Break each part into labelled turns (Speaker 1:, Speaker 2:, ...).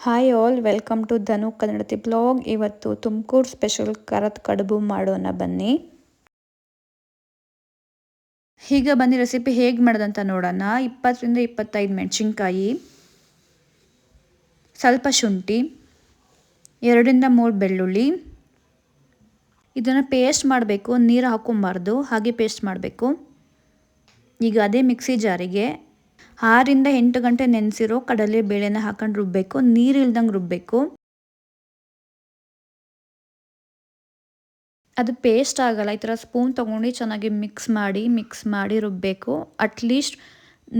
Speaker 1: Hi all welcome to Dhanu Kannadathi blog ಇವತ್ತು Tumakuru special ಕರತ್ ಕಡುಬು ಮಾಡೋಣ ಬನ್ನಿ ಈಗ ಬನ್ನಿ ರೆಸಿಪಿ ಹೇಗೆ ಮಾಡೋದಂತ ನೋಡೋಣ ಇಪ್ಪತ್ತರಿಂದ ಇಪ್ಪತ್ತೈದು ಮೆಣಸಿನ್ಕಾಯಿ ಸ್ವಲ್ಪ ಶುಂಠಿ ಎರಡರಿಂದ ಮೂರು ಬೆಳ್ಳುಳ್ಳಿ ಇದನ್ನು ಪೇಸ್ಟ್ ಮಾಡಬೇಕು ನೀರು ಹಾಕೊಬಾರ್ದು ಹಾಗೆ ಪೇಸ್ಟ್ ಮಾಡಬೇಕು ಈಗ ಅದೇ ಮಿಕ್ಸಿ ಜಾರಿಗೆ ಆರಿಂದ ಎಂಟು ಗಂಟೆ ನೆನೆಸಿರೋ ಕಡಲೆ ಬೇಳೆನ ಹಾಕೊಂಡು ರುಬ್ಬಬೇಕು ನೀರು ಇಲ್ದಂಗೆ ರುಬ್ಬಬೇಕು ಅದು ಪೇಸ್ಟ್ ಆಗಲ್ಲ, ಈ ಥರ ಸ್ಪೂನ್ ತೊಗೊಂಡು ಚೆನ್ನಾಗಿ ಮಿಕ್ಸ್ ಮಾಡಿ ಮಿಕ್ಸ್ ಮಾಡಿ ರುಬ್ಬಬೇಕು ಅಟ್ಲೀಸ್ಟ್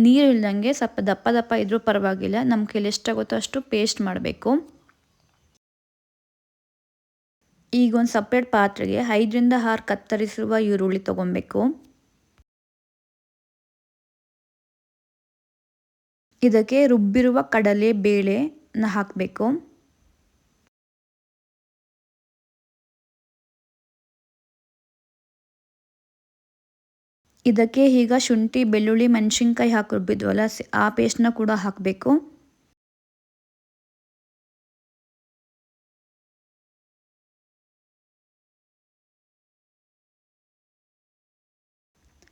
Speaker 1: ನೀರು ಇಲ್ದಂಗೆ ಸ್ವಲ್ಪ ದಪ್ಪ ದಪ್ಪ ಇದ್ರೂ ಪರವಾಗಿಲ್ಲ ನಮ್ಮ ಕೈಲಿ ಎಷ್ಟಾಗುತ್ತೋ ಅಷ್ಟು ಪೇಸ್ಟ್ ಮಾಡಬೇಕು. ಈಗ ಒಂದು ಸಪ್ರೇಟ್ ಪಾತ್ರೆಗೆ ಐದರಿಂದ ಆರು ಕತ್ತರಿಸುವ ಈರುಳ್ಳಿ ತೊಗೊಬೇಕು. ಇದಕ್ಕೆ ರುಬ್ಬಿರುವ ಕಡಲೆ ಬೇಳೆನ ಹಾಕಬೇಕು. ಇದಕ್ಕೆ ಈಗ ಶುಂಠಿ, ಬೆಳ್ಳುಳ್ಳಿ, ಮೆಣಸಿನ್ಕಾಯಿ ಹಾಕಿ ರುಬ್ಬಿದ್ವಲ್ಲ ಆ ಪೇಸ್ಟ್ನ ಕೂಡ ಹಾಕಬೇಕು.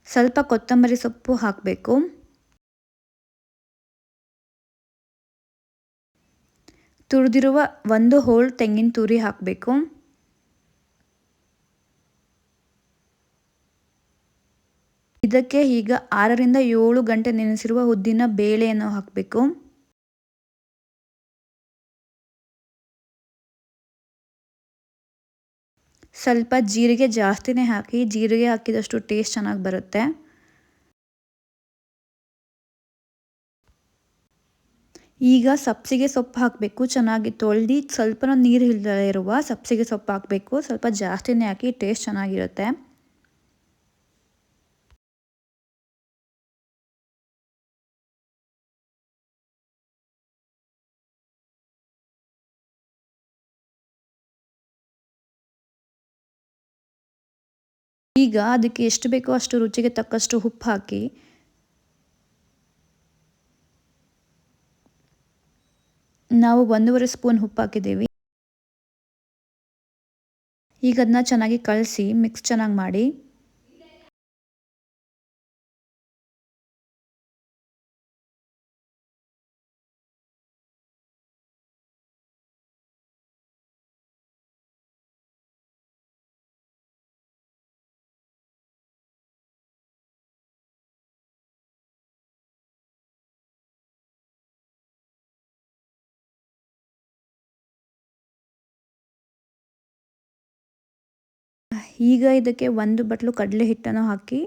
Speaker 1: ಸ್ವಲ್ಪ ಕೊತ್ತಂಬರಿ ಸೊಪ್ಪು ಹಾಕಬೇಕು. ತುರಿದಿರುವ ಒಂದು ಹೋಳ್ ತೆಂಗಿನ ತುರಿ ಹಾಕಬೇಕು. ಇದಕ್ಕೆ ಈಗ ಆರರಿಂದ ಏಳು ಗಂಟೆ ನೆನೆಸಿರುವ ಉದ್ದಿನ ಬೇಳೆಯನ್ನು ಹಾಕಬೇಕು. ಸ್ವಲ್ಪ ಜೀರಿಗೆ ಜಾಸ್ತಿನೇ ಹಾಕಿ, ಜೀರಿಗೆ ಹಾಕಿದಷ್ಟು ಟೇಸ್ಟ್ ಚೆನ್ನಾಗಿ ಬರುತ್ತೆ. ಈಗ ಸಬ್ಸಿಗೆ ಸೊಪ್ಪು ಹಾಕಬೇಕು, ಚೆನ್ನಾಗಿ ತೊಳೆದು ಸ್ವಲ್ಪ ನೀರು ಇಲ್ಲದೆ ಇರುವ ಸಬ್ಸಿಗೆ ಸೊಪ್ಪು ಹಾಕಬೇಕು. ಸ್ವಲ್ಪ ಜಾಸ್ತಿನೇ ಹಾಕಿ ಟೇಸ್ಟ್ ಚೆನ್ನಾಗಿರುತ್ತೆ. ಈಗ ಅದಕ್ಕೆ ಎಷ್ಟು ಬೇಕೋ ಅಷ್ಟು ರುಚಿಗೆ ತಕ್ಕಷ್ಟು ಉಪ್ಪು ಹಾಕಿ ನಾವು ಒಂದೂವರೆ ಸ್ಪೂನ್ ಉಪ್ಪು ಹಾಕಿದ್ದೀವಿ. ಈಗ ಅದನ್ನ ಚೆನ್ನಾಗಿ ಕಲಸಿ ಮಿಕ್ಸ್ ಚೆನ್ನಾಗಿ ಮಾಡಿ. ಈಗ ಇದಕ್ಕೆ ಒಂದು ಬಟ್ಲು ಕಡಲೆ ಹಿಟ್ಟನ್ನು ಹಾಕಿ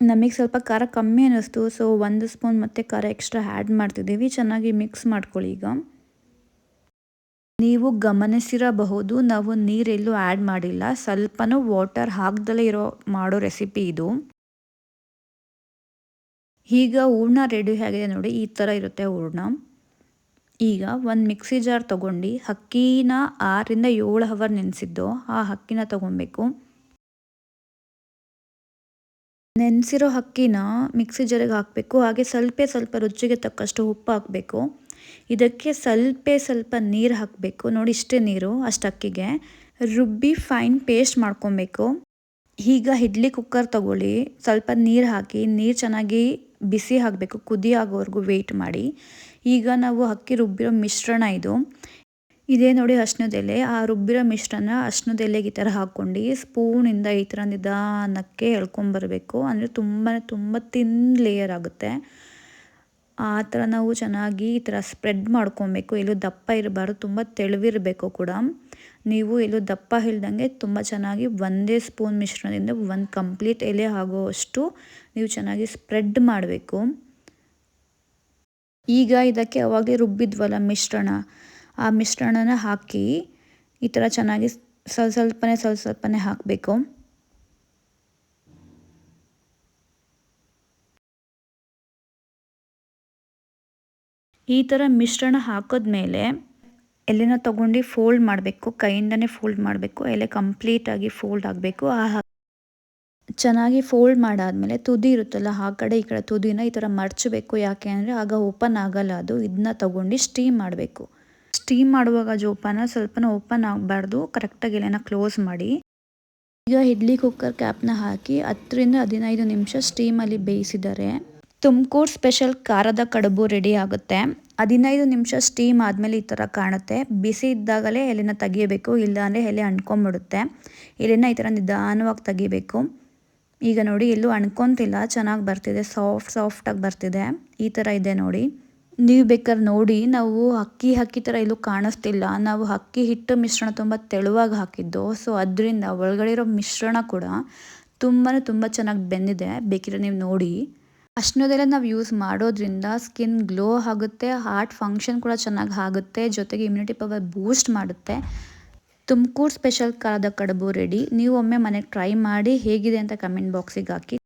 Speaker 1: ನಮಗೆ ಸ್ವಲ್ಪ ಖಾರ ಕಮ್ಮಿ ಅನ್ನಿಸ್ತು. ಸೊ ಒಂದು ಸ್ಪೂನ್ ಮತ್ತೆ ಖಾರ ಎಕ್ಸ್ಟ್ರಾ ಆ್ಯಡ್ ಮಾಡ್ತಿದ್ದೀವಿ. ಚೆನ್ನಾಗಿ ಮಿಕ್ಸ್ ಮಾಡ್ಕೊಳ್ಳಿ ಈಗ. ನೀವು ಗಮನಿಸಿರಬಹುದು, ನಾವು ನೀರೆಲ್ಲೂ ಆ್ಯಡ್ ಮಾಡಿಲ್ಲ. ಸ್ವಲ್ಪನೂ ವಾಟರ್ ಹಾಕ್ದಲೇ ಇರೋ ಮಾಡೋ ರೆಸಿಪಿ ಇದು. ಈಗ ಹೂರ್ಣ ರೆಡಿ ಆಗಿದೆ ನೋಡಿ, ಈ ಥರ ಇರುತ್ತೆ ಹೂರ್ಣ. ಈಗ ಒಂದು ಮಿಕ್ಸಿ ಜಾರ್ ತೊಗೊಂಡು ಅಕ್ಕಿನ ಆರರಿಂದ ಏಳು ಹವರ್ ನೆನೆಸಿದ್ದು, ಆ ಅಕ್ಕಿನ ತೊಗೊಬೇಕು. ನೆನೆಸಿರೋ ಅಕ್ಕಿನ ಮಿಕ್ಸಿ ಜಾರಿಗೆ ಹಾಕಬೇಕು, ಹಾಗೆ ಸ್ವಲ್ಪ ಸ್ವಲ್ಪ ರುಚಿಗೆ ತಕ್ಕಷ್ಟು ಉಪ್ಪು ಹಾಕಬೇಕು. ಇದಕ್ಕೆ ಸ್ವಲ್ಪ ಸ್ವಲ್ಪ ನೀರು ಹಾಕಬೇಕು. ನೋಡಿ, ಇಷ್ಟೇ ನೀರು, ಅಷ್ಟು ಅಕ್ಕಿಗೆ ರುಬ್ಬಿ ಫೈನ್ ಪೇಸ್ಟ್ ಮಾಡ್ಕೊಬೇಕು. ಈಗ ಇಡ್ಲಿ ಕುಕ್ಕರ್ ತಗೊಳ್ಳಿ, ಸ್ವಲ್ಪ ನೀರು ಹಾಕಿ, ನೀರು ಚೆನ್ನಾಗಿ ಬಿಸಿ ಆಗಬೇಕು, ಕುದಿ ಆಗೋವರೆಗೂ ವೆಯ್ಟ್ ಮಾಡಿ. ಈಗ ನಾವು ಅಕ್ಕಿ ರುಬ್ಬಿರೋ ಮಿಶ್ರಣ ಇದು. ಇದೇ ನೋಡಿ ಎಲೆ ಆ ರುಬ್ಬಿರೋ ಮಿಶ್ರಣ ಎಲೆಗೆ ಈ ಥರ ಹಾಕ್ಕೊಂಡು ಸ್ಪೂನಿಂದ ಈ ಥರ ನಿಧಾನಕ್ಕೆ ಎಳ್ಕೊಂಬರಬೇಕು ಅಂದರೆ ತುಂಬಾ ತುಂಬ ತಿನ್ ಲೇಯರ್ ಆಗುತ್ತೆ. ಆ ಥರ ನಾವು ಚೆನ್ನಾಗಿ ಈ ಥರ ಸ್ಪ್ರೆಡ್ ಮಾಡ್ಕೊಬೇಕು. ಎಲ್ಲೂ ದಪ್ಪ ಇರಬಾರ್ದು, ತುಂಬ ತೆಳುವಿರಬೇಕು ಕೂಡ. ನೀವು ಎಲ್ಲೂ ದಪ್ಪ ಇಲ್ದಂಗೆ ತುಂಬ ಚೆನ್ನಾಗಿ ಒಂದೇ ಸ್ಪೂನ್ ಮಿಶ್ರಣದಿಂದ ಒಂದು ಕಂಪ್ಲೀಟ್ ಎಲೆ ಆಗೋವಷ್ಟು ನೀವು ಚೆನ್ನಾಗಿ ಸ್ಪ್ರೆಡ್ ಮಾಡಬೇಕು. ಈಗ ಇದಕ್ಕೆ ಅವಾಗಲೇ ರುಬ್ಬಿದ್ವಲ್ಲ ಮಿಶ್ರಣ. ಆ ಮಿಶ್ರಣನ ಹಾಕಿ ಈ ಥರ ಚೆನ್ನಾಗಿ ಸ್ವಲ್ಪ ಸ್ವಲ್ಪನೇ ಸ್ವಲ್ಪ ಸ್ವಲ್ಪನೇ ಹಾಕಬೇಕು. ಈ ಥರ ಮಿಶ್ರಣ ಹಾಕಿದ್ಮೇಲೆ ಎಲೆನ ತೊಗೊಂಡು ಫೋಲ್ಡ್ ಮಾಡಬೇಕು, ಕೈಯಿಂದನೇ ಫೋಲ್ಡ್ ಮಾಡಬೇಕು, ಎಲೆ ಕಂಪ್ಲೀಟಾಗಿ ಫೋಲ್ಡ್ ಆಗಬೇಕು. ಆ ಚೆನ್ನಾಗಿ ಫೋಲ್ಡ್ ಮಾಡಾದಮೇಲೆ ತುದಿ ಇರುತ್ತಲ್ಲ, ಆ ಕಡೆ ಈ ಕಡೆ ತುದಿನ ಈ ಥರ ಮರ್ಚಬೇಕು. ಯಾಕೆ ಅಂದರೆ ಆಗ ಓಪನ್ ಆಗಲ್ಲ ಅದು. ಇದನ್ನ ತೊಗೊಂಡು ಸ್ಟೀಮ್ ಮಾಡಬೇಕು. ಸ್ಟೀಮ್ ಮಾಡುವಾಗ ಜೋಪಾನ ಸ್ವಲ್ಪನ ಓಪನ್ ಆಗಬಾರ್ದು. ಕರೆಕ್ಟಾಗಿ ಎಲೆನ ಕ್ಲೋಸ್ ಮಾಡಿ. ಈಗ ಇಡ್ಲಿ ಕುಕ್ಕರ್ ಕ್ಯಾಪ್ನ ಹಾಕಿ ಹತ್ತರಿಂದ ಹದಿನೈದು ನಿಮಿಷ ಸ್ಟೀಮಲ್ಲಿ ಬೇಯಿಸಿದರೆ ತುಮಕೂರು ಸ್ಪೆಷಲ್ ಖಾರದ ಕಡುಬು ರೆಡಿ ಆಗುತ್ತೆ. ಹದಿನೈದು ನಿಮಿಷ ಸ್ಟೀಮ್ ಆದಮೇಲೆ ಈ ಥರ ಕಾಣುತ್ತೆ. ಬಿಸಿ ಇದ್ದಾಗಲೇ ಎಲೆನ ತೆಗಿಯಬೇಕು, ಇಲ್ಲಾಂದರೆ ಎಲೆ ಅಣ್ಕೊಂಬಿಡುತ್ತೆ ಎಲೆನ ಈ ಥರ ನಿಧಾನವಾಗಿ ತೆಗಿಬೇಕು. ಈಗ ನೋಡಿ, ಎಲ್ಲೂ ಅಣ್ಕೊತಿಲ್ಲ ಚೆನ್ನಾಗಿ ಬರ್ತಿದೆ ಸಾಫ್ಟ್ ಸಾಫ್ಟಾಗಿ ಬರ್ತಿದೆ. ಈ ಥರ ಇದೆ ನೋಡಿ. ನೀವು ಬೇಕಾದ್ರೆ ನೋಡಿ, ನಾವು ಅಕ್ಕಿ ಅಕ್ಕಿ ಥರ ಎಲ್ಲೂ ಕಾಣಿಸ್ತಿಲ್ಲ. ನಾವು ಅಕ್ಕಿ ಹಿಟ್ಟು ಮಿಶ್ರಣ ತುಂಬ ತೆಳುವಾಗಿ ಹಾಕಿದ್ದು. ಸೊ ಅದರಿಂದ ಒಳಗಡೆ ಇರೋ ಮಿಶ್ರಣ ಕೂಡ ತುಂಬಾ ತುಂಬ ಚೆನ್ನಾಗಿ ಬೆಂದಿದೆ. ಬೇಕಿದ್ರೆ ನೀವು ನೋಡಿ. ಅಷ್ಟನ್ನೋದೆಲ್ಲ ನಾವು ಯೂಸ್ ಮಾಡೋದ್ರಿಂದ ಸ್ಕಿನ್ ಗ್ಲೋ ಆಗುತ್ತೆ ಹಾರ್ಟ್ ಫಂಕ್ಷನ್ ಕೂಡ ಚೆನ್ನಾಗಿ ಆಗುತ್ತೆ, ಜೊತೆಗೆ ಇಮ್ಯುನಿಟಿ ಪವರ್ ಬೂಸ್ಟ್ ಮಾಡುತ್ತೆ. ತುಮಕೂರು ಸ್ಪೆಷಲ್ ಕಾಲದ ಕಡುಬು ರೆಡಿ ನೀವು ಒಮ್ಮೆ ಮನೆಗೆ ಟ್ರೈ ಮಾಡಿ ಹೇಗಿದೆ ಅಂತ ಕಮೆಂಟ್ ಬಾಕ್ಸಿಗೆ ಹಾಕಿ.